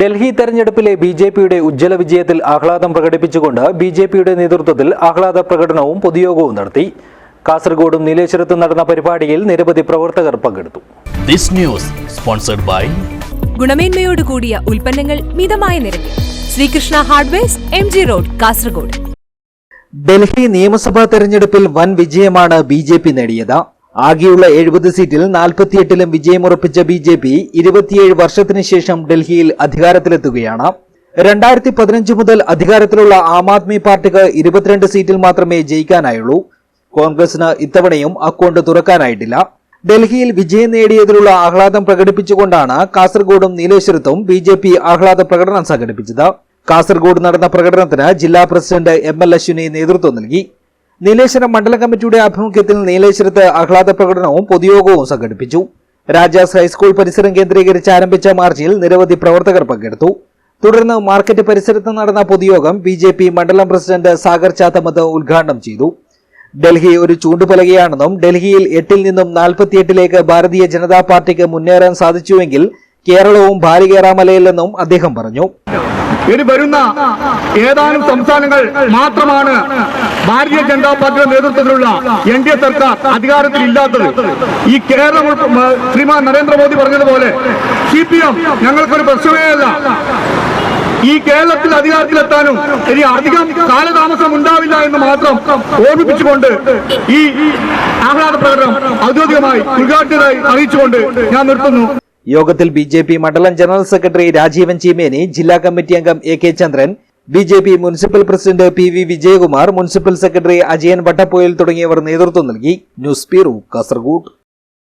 ഡൽഹി തെരഞ്ഞെടുപ്പിലെ B J പിയുടെ ഉജ്ജ്വല വിജയത്തിൽ ആഹ്ലാദം പ്രകടിപ്പിച്ചുകൊണ്ട് ബി ജെ പിയുടെ നേതൃത്വത്തിൽ ആഹ്ലാദ പ്രകടനവും പൊതുയോഗവും നടത്തി. കാസർഗോഡും നീലേശ്വരത്തും നടന്ന പരിപാടിയിൽ നിരവധി പ്രവർത്തകർ പങ്കെടുത്തു. This news sponsored by ഗുണമേന്മയോട് കൂടിയ ഉൽപ്പന്നങ്ങൾ മിതമായ നിരക്കിൽ. Sreekrishna hardwares M G road Kasaragod. Delhi നിയമസഭാ തെരഞ്ഞെടുപ്പിൽ വൻ വിജയമാണ് ബി ജെ പി നേടിയത്. ആകെയുള്ള എഴുപത് സീറ്റിൽ നാൽപ്പത്തിയെട്ടിലും വിജയമുറപ്പിച്ച ബി ജെ പി ഇരുപത്തിയേഴ് വർഷത്തിന് ശേഷം ഡൽഹിയിൽ അധികാരത്തിലെത്തുകയാണ്. രണ്ടായിരത്തി പതിനഞ്ച് മുതൽ അധികാരത്തിലുള്ള ആം ആദ്മി പാർട്ടിക്ക് ഇരുപത്തിരണ്ട് സീറ്റിൽ മാത്രമേ ജയിക്കാനായുള്ളൂ. കോൺഗ്രസിന് ഇത്തവണയും അക്കൗണ്ട് തുറക്കാനായിട്ടില്ല. ഡൽഹിയിൽ വിജയം നേടിയതിലുള്ള ആഹ്ലാദം പ്രകടിപ്പിച്ചുകൊണ്ടാണ് കാസർഗോഡും നീലേശ്വരത്തും ബി ജെ പി ആഹ്ലാദ പ്രകടനം സംഘടിപ്പിച്ചത്. കാസർഗോഡ് നടന്ന പ്രകടനത്തിന് ജില്ലാ പ്രസിഡന്റ് എം എൽ അശ്വിനി നേതൃത്വം നൽകി. നീലേശ്വരം മണ്ഡലം കമ്മിറ്റിയുടെ ആഭിമുഖ്യത്തിൽ നീലേശ്വരത്ത് ആഹ്ലാദ പ്രകടനവും പൊതുയോഗവും സംഘടിപ്പിച്ചു. രാജാസ് ഹൈസ്കൂൾ പരിസരം കേന്ദ്രീകരിച്ച് ആരംഭിച്ച മാർച്ചിൽ നിരവധി പ്രവർത്തകർ പങ്കെടുത്തു. തുടർന്ന് മാർക്കറ്റ് പരിസരത്ത് നടന്ന പൊതുയോഗം ബി ജെ പി മണ്ഡലം പ്രസിഡന്റ് സാഗർ ചാത്തമത് ഉദ്ഘാടനം ചെയ്തു. ഡൽഹി ഒരു ചൂണ്ടുപലകയാണെന്നും ഡൽഹിയിൽ എട്ടിൽ നിന്നും നാൽപ്പത്തിയെട്ടിലേക്ക് ഭാരതീയ ജനതാ പാർട്ടിക്ക് മുന്നേറാൻ സാധിച്ചുവെങ്കിൽ കേരളവും ഭാരികേറാമലയില്ലെന്നും അദ്ദേഹം പറഞ്ഞു. ഇനി വരുന്ന ഏതാനും സംസ്ഥാനങ്ങൾ മാത്രമാണ് ഭാരതീയ ജനതാ പാർട്ടിയുടെ നേതൃത്വത്തിലുള്ള എൻ ഡി എ സർക്കാർ അധികാരത്തിൽ ഇല്ലാത്തത് ഈ കേരളം ശ്രീമാൻ നരേന്ദ്രമോദി പറഞ്ഞതുപോലെ സി പി എം ഞങ്ങൾക്കൊരു പ്രശ്നമേ അല്ല ഈ കേരളത്തിൽ അധികാരത്തിലെത്താനും ഇനി അധികം കാലതാമസം ഉണ്ടാവില്ല എന്ന് മാത്രം ഓർമ്മിപ്പിച്ചുകൊണ്ട് ഈ ആഹ്ലാദ പ്രകടനം ഔദ്യോഗികമായി ഉദ്ഘാടനമായി അറിയിച്ചുകൊണ്ട് ഞാൻ നിർത്തുന്നു. യോഗത്തിൽ ബി ജെ പി മണ്ഡലം ജനറൽ സെക്രട്ടറി രാജീവൻ ചീമേനി ജില്ലാ കമ്മിറ്റി അംഗം A K Chandran B J P municipal president P V Vijayakumar municipal secretary Ajayan Vattappoyil തുടങ്ങിയവർ നേതൃത്വം നൽകി. News bureau Kasaragod.